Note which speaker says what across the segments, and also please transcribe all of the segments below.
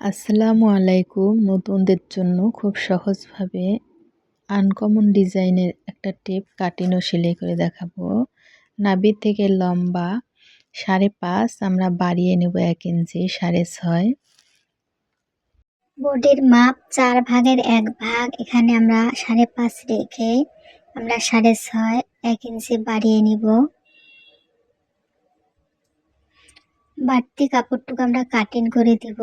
Speaker 1: আসসালামু আলাইকুম। নতুনদের জন্য খুব সহজভাবে আনকমন ডিজাইনের একটা টেপ কাটিং ও সেলাই করে দেখাবো। নাবির থেকে লম্বা সাড়ে পাঁচ, আমরা বাড়িয়ে নেব এক ইঞ্চি সাড়ে ছয়।
Speaker 2: বোর্ডের মাপ চার ভাগের এক ভাগ, এখানে আমরা সাড়ে পাঁচ রেখে আমরা সাড়ে ছয়, এক ইঞ্চি বাড়িয়ে নিব। বাড়তি কাপড়টুকু আমরা কাটিং করে দিব।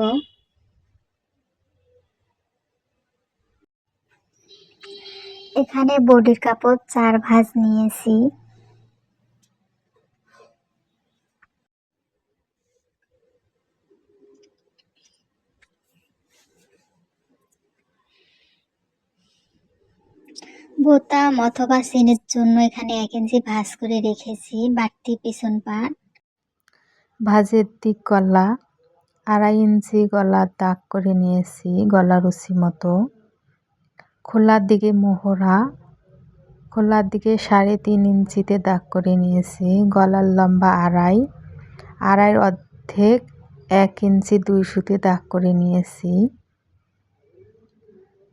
Speaker 2: এখানে বডির কাপড় চার ভাঁজ নিয়েছি। বোতাম অথবা সিনের জন্য এখানে এক ইঞ্চি ভাঁজ করে রেখেছি, বাড়তি পিছন পাট।
Speaker 1: ভাজের দিক গলা, আড়াই ইঞ্চি গলার দাগ করে নিয়েছি গলা রুচি মতো। খোলার দিকে মোহরা, খোলার দিকে সাড়ে তিন ইঞ্চিতে দাগ করে নিয়েছি। গলার লম্বা আড়াই, আড়াইয়ের অর্ধেক এক ইঞ্চি দুই সুতে দাগ করে নিয়েছি।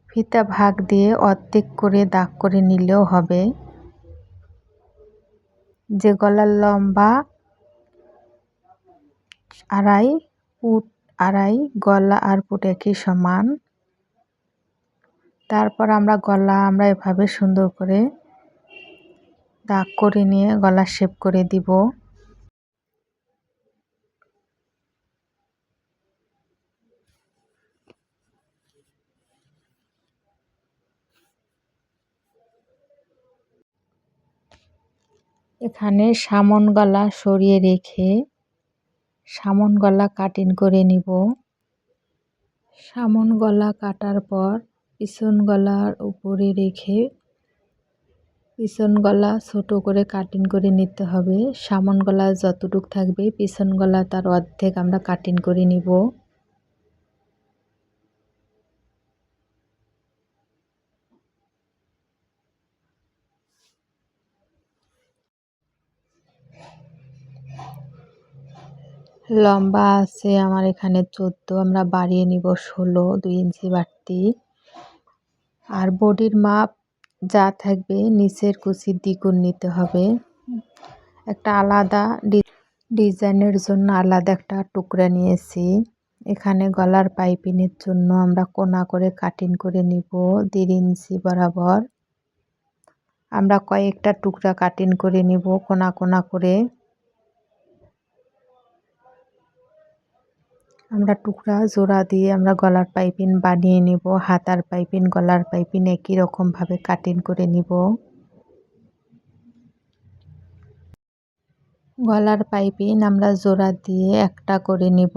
Speaker 1: ফিতা ভাগ দিয়ে অর্ধেক করে দাগ করে নিলেও হবে। যে গলার লম্বা আড়াই ফুট আড়াই, গলা আর পুট একই সমান। তারপর আমরা গলা আমরা এভাবে সুন্দর করে দাগ করে নিয়ে গলা শেপ করে দিব। এখানে সামন গলা সরিয়ে রেখে সামন গলা কাটিং করে নিব। সামন গলা কাটার পর পিছন গলার উপরে রেখে পিছন গলা ছোট করে কাটিং করে নিতে হবে। সামন গলা যতটুক থাকবে পিছন গলা তার অর্ধেক আমরা কাটিং করে নিব। লম্বা আছে আমার এখানে চোদ্দ, আমরা বাড়িয়ে নিব ষোলো, দুই ইঞ্চি বাড়তি। আর বডির মাপ যা থাকবে, নিচের কুচির দ্বিগুণ নিতে হবে। একটা আলাদা ডিজাইনের জন্য আলাদা একটা টুকরা নিয়েছি। এখানে গলার পাইপিনের জন্য আমরা কোনা করে কাটিং করে নিব দেড় ইঞ্চি বরাবর। আমরা কয়েকটা টুকরা কাটিং করে নিব কোনা কোনা করে। আমরা টুকরা জোড়া দিয়ে আমরা গলার পাইপিন বানিয়ে নিব, হাতার পাইপিন গলার পাইপিন একই রকমভাবে কাটিং করে নিব। গলার পাইপিন আমরা জোড়া দিয়ে একটা করে নিব।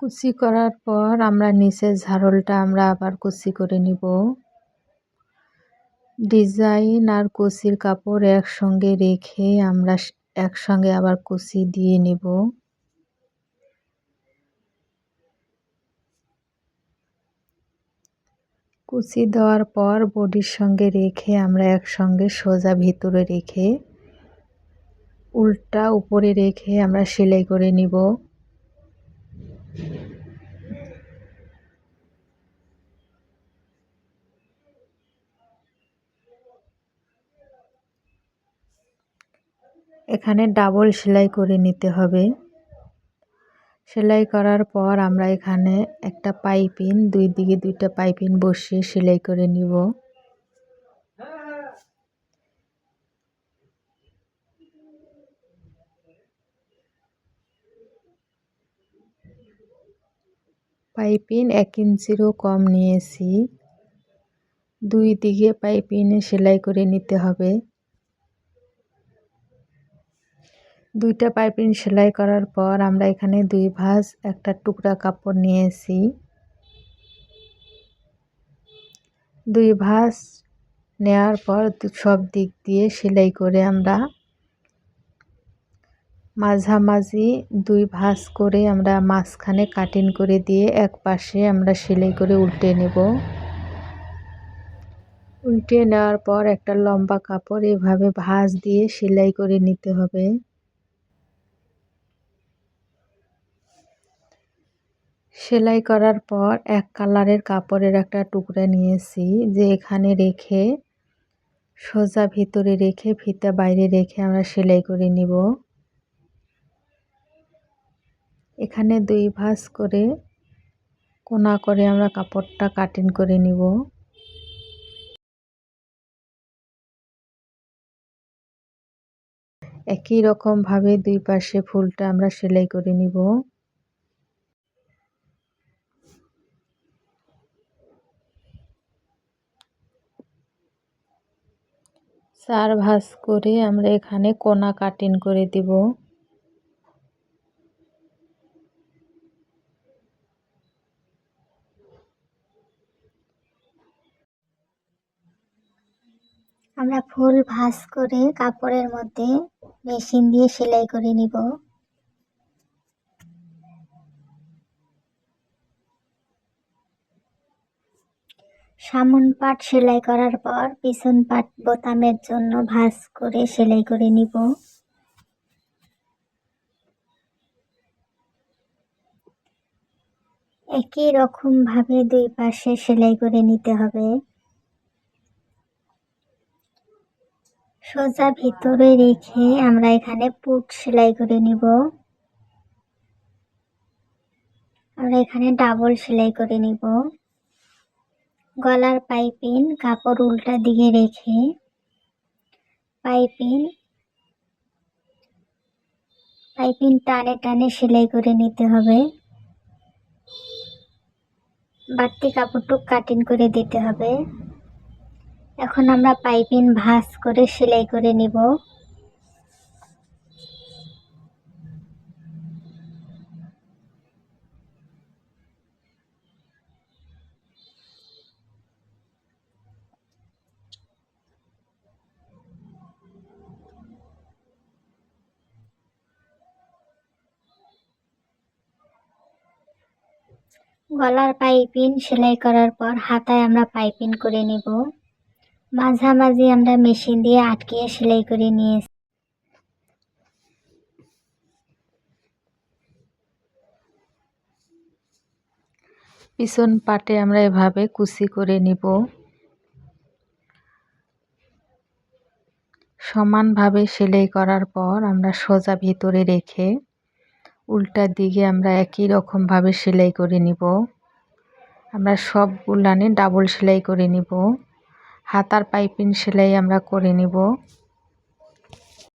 Speaker 1: কুচি করার পর আমরা নিচের ঝাড়লটা আমরা আবার কুচি করে নিব। ডিজাইন আর কুচির কাপড় একসঙ্গে রেখে আমরা একসঙ্গে আবার কুচি দিয়ে নেব। কুচি দেওয়ার পর বডির সঙ্গে রেখে আমরা একসঙ্গে সোজা ভিতরে রেখে উল্টা উপরে রেখে আমরা সেলাই করে নিব। এখানে ডাবল সেলাই করে নিতে হবে। সেলাই করার পর আমরা এখানে একটা পাইপিন, দুই দিকে দুইটা পাইপিন বসিয়ে সেলাই করে নিব। পাইপিন এক ইঞ্চিরও কম নিয়েছি। দুই দিকে পাইপিনে সেলাই করে নিতে হবে। দুইটা পাইপিং সেলাই করার পর আমরা এখানে দুই ভাঁজ একটা টুকরা কাপড় নিয়েছি। দুই ভাঁজ নেওয়ার পর সব দিক দিয়ে সেলাই করে আমরা মাঝামাঝি দুই ভাঁজ করে আমরা মাঝখানে কাটিং করে দিয়ে এক পাশে আমরা সেলাই করে উল্টে নেব। উল্টে নেওয়ার পর একটা লম্বা কাপড় এভাবে ভাঁজ দিয়ে সেলাই করে নিতে হবে। সেলাই করার পর এক কালারের কাপড়ের একটা টুকরা নিয়েছি, যে এখানে রেখে, সোজা ভিতরে রেখে ফিতা বাইরে রেখে আমরা সেলাই করে নিব। এখানে দুই ভাঁজ করে কোনা করে আমরা কাপড়টা কাটিং করে নিব। একই রকম ভাবে দুই পাশে ফুলটা আমরা সেলাই করে নিব। চার ভাঁজ করে আমরা এখানে কোনা কাটিং করে দিব।
Speaker 2: আমরা ফুল ভাঁজ করে কাপড়ের মধ্যে মেশিন দিয়ে সেলাই করে নিব। সামন পাট সেলাই করার পর পিছন পাট বোতামের জন্য ভাঁজ করে সেলাই করে নিব। একই রকম ভাবে দুই পাশে সেলাই করে নিতে হবে। সোজা ভিতরে রেখে আমরা এখানে পুট সেলাই করে নিব। আমরা এখানে ডাবল সেলাই করে নিব। গলার পাইপিন কাপড় উল্টা দিকে রেখে পাইপিন পাইপিন টানে টানে সেলাই করে নিতে হবে। বাড়তি কাপড়টুক কাটিং করে দিতে হবে। এখন আমরা পাইপিন ভাঁজ করে সেলাই করে নিব। গলার পাইপিন সেলাই করার পর হাতায় আমরা পাইপিন করে নিব। মাঝামাঝি আমরা মেশিন দিয়ে আটকিয়ে সেলাই করে নিয়েছি।
Speaker 1: পিছন পাটে আমরা এভাবে কুচি করে নিব। সমানভাবে সেলাই করার পর আমরা সোজা ভিতরে রেখে উল্টা দিকে আমরা একই রকমভাবে সেলাই করে নিব। আমরা সবগুলানে ডাবল সেলাই করে নিব। হাতার পাইপিং সেলাই আমরা করে নিব।